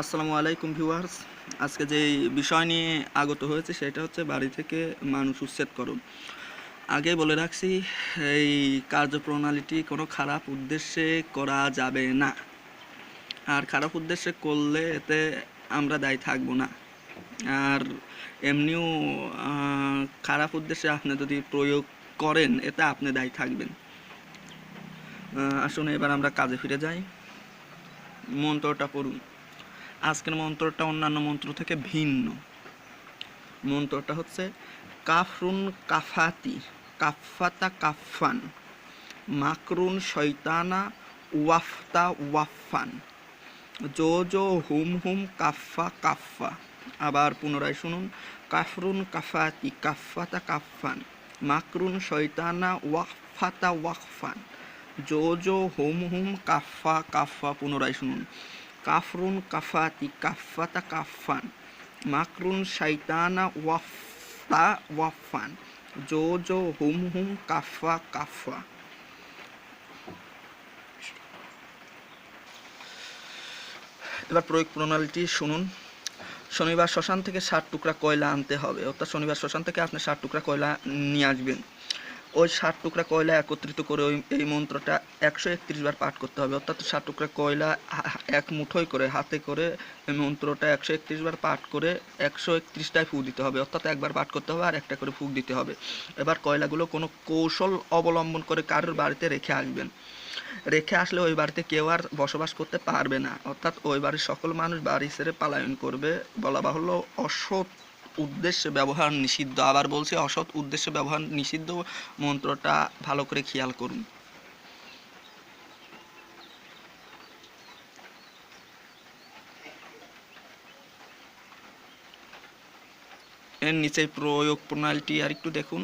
আসসালামু আলাইকুম ভিউয়ার্স। আজকে যে বিষয় নিয়ে আগত হয়েছে সেটা হচ্ছে বাড়ি থেকে মানুষ উচ্ছেদ করুন আগে বলে রাখছি, এই কার্যপ্রণালীটি কোনো খারাপ উদ্দেশ্যে করা যাবে না। আর খারাপ উদ্দেশ্যে করলে এতে আমরা দায়ী থাকব না। আর এমনিও খারাপ উদ্দেশ্যে আপনি যদি প্রয়োগ করেন, এতে আপনি দায়ী থাকবেন। আসুন এবার আমরা কাজে ফিরে যাই। মন্ত্রটা পড়ুন। আজকের মন্ত্রটা অন্যান্য মন্ত্র থেকে ভিন্ন। মন্ত্রটা হচ্ছে, কাফরুন কাফাতি কাফাতা কাফান মাকরুন শৈতানা ওয়াফতা ওয়াফান জো জো হুম হুম কাফা কাফা আবার পুনরায় শুনুন, কাফরুন কাফাতি কাফাতা কাফান মাকরুন শৈতানা ওয়াফাতা ওয়াকফান জো জো হুম হুম কাফা কাফা পুনরায় শুনুন কাফরুন কাফাতি কাফাতা কাফান মাকরুন শৈতানা ওয়াফা ওয়াফান জো জো হুম হুম কাফা কাফা। এবার প্রয়োগ প্রণালীটি শুনুন। শনিবার শ্মশান থেকে ষাট টুকরা কয়লা আনতে হবে। অর্থাৎ শনিবার শ্মশান থেকে আপনি ষাট টুকরা কয়লা নিয়ে আসবেন। ওই ষাট টুকরা কয়লা একত্রিত করে ওই এই মন্ত্রটা একশো একত্রিশ বার পাঠ করতে হবে। অর্থাৎ ষাট টুকরা কয়লা এক মুঠোয় করে, হাতে করে এই মন্ত্রটা একশো একত্রিশ বার পাঠ করে একশো একত্রিশটায় ফুক দিতে হবে। অর্থাৎ একবার পাঠ করতে হবে আর একটা করে ফুক দিতে হবে। এবার কয়লাগুলো কোনো কৌশল অবলম্বন করে কারোর বাড়িতে রেখে আসবেন। রেখে আসলে ওই বাড়িতে কেউ আর বসবাস করতে পারবে না। অর্থাৎ ওই বাড়ির সকল মানুষ বাড়ি ছেড়ে পলায়ন করবে বলা বাহুল্য অসৎ উদ্দেশ্যে ব্যবহার নিষিদ্ধ। আবার বলছি, অসৎ উদ্দেশ্যে ব্যবহার নিষিদ্ধ মন্ত্রটা ভালো করে খেয়াল করুন। এর নিচে প্রয়োগ প্রণালীটি আর একটু দেখুন।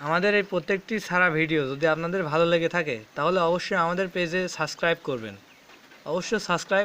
আমাদের এই প্রত্যেকটি সারা ভিডিও যদি আপনাদের ভালো লেগে থাকে, তাহলে অবশ্যই আমাদের পেজে সাবস্ক্রাইব করবেন। অবশ্যই সাবস্ক্রাইব